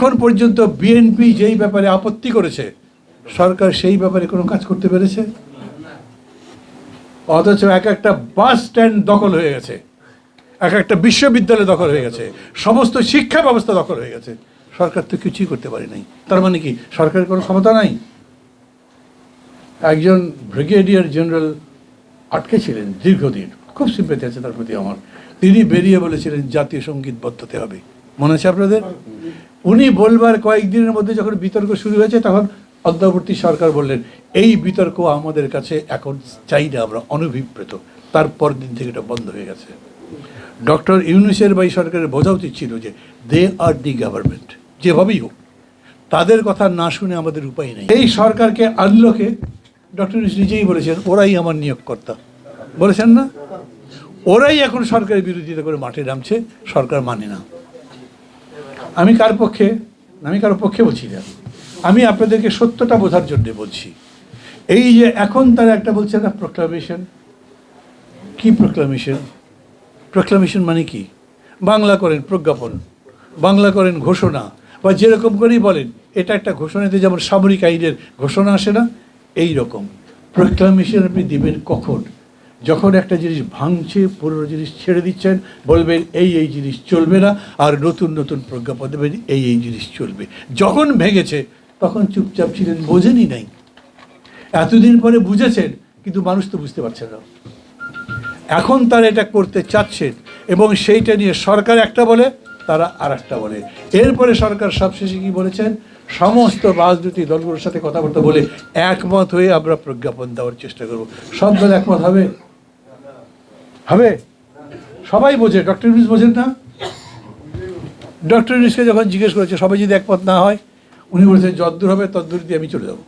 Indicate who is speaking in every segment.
Speaker 1: এখন পর্যন্ত বিএনপি যেই ব্যাপারে আপত্তি করেছে, সরকার সেই ব্যাপারে কোনো কাজ করতে পেরেছে? অথচ এক একটা বাস স্ট্যান্ড দখল হয়ে গেছে। এক একটা বিশ্ববিদ্যালয় দখল হয়ে গেছে। সমস্ত শিক্ষা ব্যবস্থা দখল হয়ে গেছে। সরকার তো কিছুই করতে পারে নাই। তার মানে কি, সরকারের কোনো ক্ষমতা নাই? একজন ব্রিগেডিয়ার জেনারেল আটকে ছিলেন দীর্ঘদিন। খুব সিম্পেথি আছে তার প্রতি আমার। তিনি বেরিয়ে বলেছিলেন, জাতীয় সংগীত বদলাতে হবে। মনে আছে আপনাদের? উনি বলবার কয়েকদিনের মধ্যে যখন বিতর্ক শুরু হয়েছে, তখন অদ্যাবর্তী সরকার বললেন, এই বিতর্ক আমাদের কাছে এখন চাই না আমরা অনভিপ্রেত তারপর দিন থেকে এটা বন্ধ হয়ে গেছে। ডক্টর ইউনুসের বা এই সরকারের বোঝা উচিত ছিল যে দে আর দি গভর্নমেন্ট যেভাবেই হোক, তাদের কথা না শুনে আমাদের উপায় নেই। এই সরকারকে আনলোকে ডক্টর ইউনুস নিজেই বলেছেন, ওরাই আমার নিয়োগকর্তা। বলেছেন না? ওরাই এখন সরকারের বিরোধিতা করে মাঠে নামছে, সরকার মানে না। আমি কার পক্ষে? আমি কারও পক্ষে বলছি না। আমি আপনাদেরকে সত্যটা বোঝার জন্যে বলছি। এই যে এখন তারা একটা বলছে না প্রোক্লামেশন কি প্রোক্লামেশন প্রোক্লামেশন মানে কি? বাংলা করেন প্রজ্ঞাপন, বাংলা করেন ঘোষণা, বা যেরকম করেই বলেন, এটা একটা ঘোষণাতে যেমন সামরিক আইনের ঘোষণা আসে না এই রকম প্রোক্লামেশন আপনি দিবেন কখন? যখন একটা জিনিস ভাঙছে, পুরনো জিনিস ছেড়ে দিচ্ছেন, বলবেন, এই এই জিনিস চলবে না। আর নতুন নতুন প্রজ্ঞাপন দেবেন এই এই জিনিস চলবে। যখন ভেঙেছে, তখন চুপচাপ ছিলেন, বোঝেনই নাই। এতদিন পরে বুঝেছেন, কিন্তু মানুষ তো বুঝতে পারছে না। এখন তারা এটা করতে চাচ্ছেন এবং সেইটা নিয়ে সরকার একটা বলে, তারা আর একটা বলে। এরপরে সরকার সবশেষে কি বলেছেন? সমস্ত রাজনৈতিক দলগুলোর সাথে কথাবার্তা বলে একমত হয়ে আমরা প্রজ্ঞাপন দেওয়ার চেষ্টা করব। সব দল একমত হবে? হবে? সবাই বোঝে, ডক্টর ইউনুস বোঝেন না? ডক্টর ইউনুসকে যখন জিজ্ঞেস করেছে, সবাই যদি একমত না হয়, উনি বলেছেন যদ্দূর হবে, তদ্দূর দিয়ে আমি চলে যাব।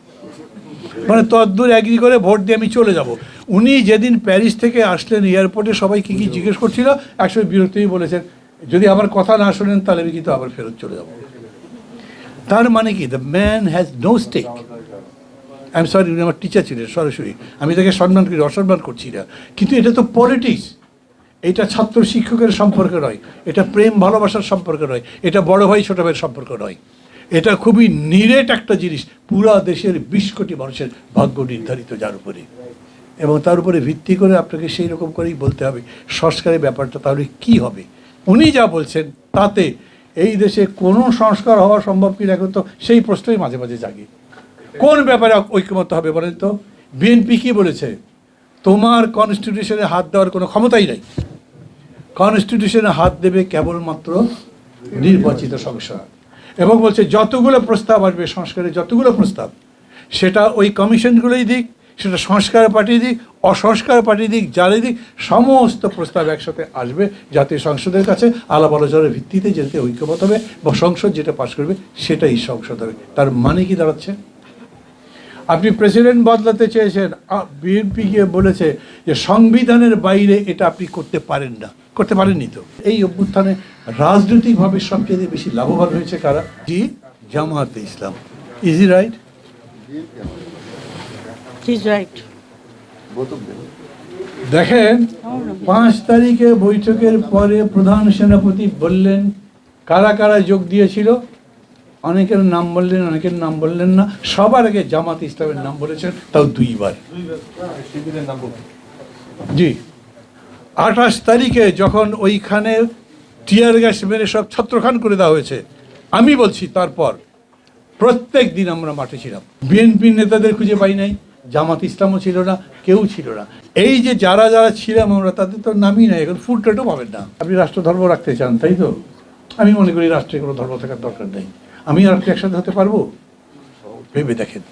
Speaker 1: মানে তদ্দূর অ্যাগ্রি করে ভোট দিয়ে আমি চলে যাব। উনি যেদিন প্যারিস থেকে আসলেন এয়ারপোর্টে, সবাই কী কী জিজ্ঞেস করছিল? একসময় বিরক্তই বলেছেন, যদি আমার কথা না শোনেন, তাহলে আমি কিন্তু আবার ফেরত চলে যাব। তার মানে কি? The man has no stake I am sorry উনি আমার টিচার ছিলেন, সরাসরি। আমি তাকে সম্মান করি, অসম্মান করছি না। কিন্তু এটা তো পলিটিক্স এটা ছাত্র শিক্ষকের সম্পর্ক নয়। এটা প্রেম ভালোবাসার সম্পর্ক নয়। এটা বড় ভাই, ছোট ভাইয়ের সম্পর্ক নয়। এটা খুবই নিরেট একটা জিনিস। পুরা দেশের বিশ কোটি মানুষের ভাগ্য নির্ধারিত যার উপরে। এবং তার উপরে ভিত্তি করে আপনাকে সেই রকম করেই বলতে হবে, সংস্কারের ব্যাপারটা তাহলে কি হবে? উনি যা বলছেন, তাতে এই দেশে কোনো সংস্কার হওয়া সম্ভব কি না এখন তো সেই প্রশ্নই মাঝে মাঝে জাগে। কোন ব্যাপারে ঐক্যমত হবে বলেন তো? বিএনপি কি বলেছে? তোমার কনস্টিটিউশনে হাত দেওয়ার কোনো ক্ষমতাই নাই। কনস্টিটিউশনে হাত দেবে কেবলমাত্র নির্বাচিত সংসদ। এবং বলছে, যতগুলো প্রস্তাব আসবে সংস্কারের যতগুলো প্রস্তাব, সেটা ওই কমিশনগুলোই দিক, সেটা সংস্কার পাঠিয়ে দিক, অসংস্কার পাঠিয়ে দিক যারে দিক, সমস্ত প্রস্তাব একসাথে আসবে জাতীয় সংসদের কাছে। আলাপ আলোচনার ভিত্তিতে যেতে ঐক্যমত হবে বা সংসদ যেটা পাশ করবে, সেটাই সংসদ হবে তার মানে কি দাঁড়াচ্ছে? আপনি প্রেসিডেন্ট বদলাতে চেয়েছেন বিএনপি গিয়ে বলেছে যে সংবিধানের বাইরে এটা আপনি করতে পারেন না। করতে পারেননি তো। এই অভ্যুত্থানে রাজনৈতিকভাবে সবচেয়ে বেশি লাভবান হয়েছে কারা? জি Jamaate Islam. Easy right
Speaker 2: right.
Speaker 1: দেখেন পাঁচ তারিখে বৈঠকের পরে প্রধান সেনাপতি বললেন কারা কারা যোগ দিয়েছিল? অনেকের নাম বললেন, অনেকের নাম বললেন না। সবার আগে জামাত ইসলামের নাম বলেছেন, তাও দুইবার। জি। আঠাশ তারিখে যখন ওইখানে টিয়ার গ্যাস মেরে সব ছত্রখান করে দেওয়া হয়েছে, আমি বলছি তারপর প্রত্যেক দিন আমরা মাঠে ছিলাম। বিএনপির নেতাদের খুঁজে পাই নাই, জামাত ইসলামও ছিল না, কেউ ছিল না। এই যে যারা যারা ছিলাম আমরা, তাদের তো নামই নাই, এখন ফুল প্লেটও পাবেন না। আপনি রাষ্ট্র ধর্ম রাখতে চান, তাই তো? আমি মনে করি রাষ্ট্রে কোনো ধর্ম থাকার দরকার নেই। আমি আর আপনি একসাথে হতে পারব? ভেবে দেখেন।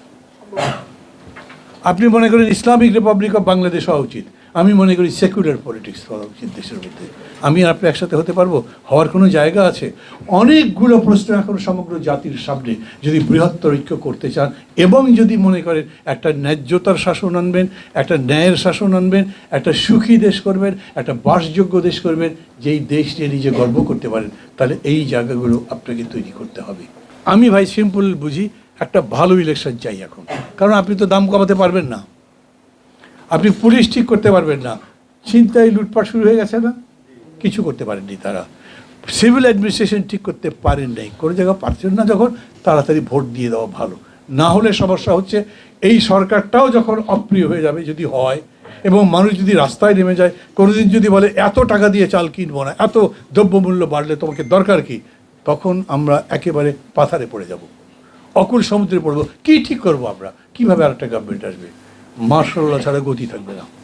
Speaker 1: আপনি মনে করেন ইসলামিক রিপাবলিক অফ বাংলাদেশ হওয়া উচিত। আমি মনে করি সেকুলার পলিটিক্স হওয়া উচিত দেশের মধ্যে। আমি আর আপনি একসাথে হতে পারব? হওয়ার কোনো জায়গা আছে? অনেকগুলো প্রশ্ন এখন সমগ্র জাতির সামনে যদি বৃহত্তর ঐক্য করতে চান এবং যদি মনে করেন একটা ন্যায্যতার শাসন আনবেন, একটা ন্যায়ের শাসন আনবেন, একটা সুখী দেশ করবেন, একটা বাসযোগ্য দেশ করবেন, যেই দেশ নিয়ে নিজে গর্ব করতে পারেন, তাহলে এই জায়গাগুলো আপনাকে তৈরি করতে হবে। আমি ভাই সিম্পল বুঝি, একটা ভালো ইলেকশন চাই এখন। কারণ আপনি তো দাম কমাতে পারবেন না। আপনি পুলিশ ঠিক করতে পারবেন না। চিন্তায় লুটপাট শুরু হয়ে গেছে না? কিছু করতে পারেননি তারা। সিভিল অ্যাডমিনিস্ট্রেশন ঠিক করতে পারেন নাই। কোনো জায়গায় পারছেন না যখন, তাড়াতাড়ি ভোট দিয়ে দেওয়া ভালো। না হলে সমস্যা হচ্ছে, এই সরকারটাও যখন অপ্রিয় হয়ে যাবে যদি হয়, এবং মানুষ যদি রাস্তায় নেমে যায়, কোনোদিন যদি বলে, এত টাকা দিয়ে চাল কিনবো না, এত দ্রব্যমূল্য বাড়লে তোমাকে দরকার কি? তখন আমরা একেবারে পাথারে পড়ে যাব। অকুল সমুদ্রে পড়ব। কি ঠিক করব আমরা? কীভাবে আরেকটা গভর্নমেন্ট আসবে? মার্শাল্লাহ ছাড়া গতি থাকবে না।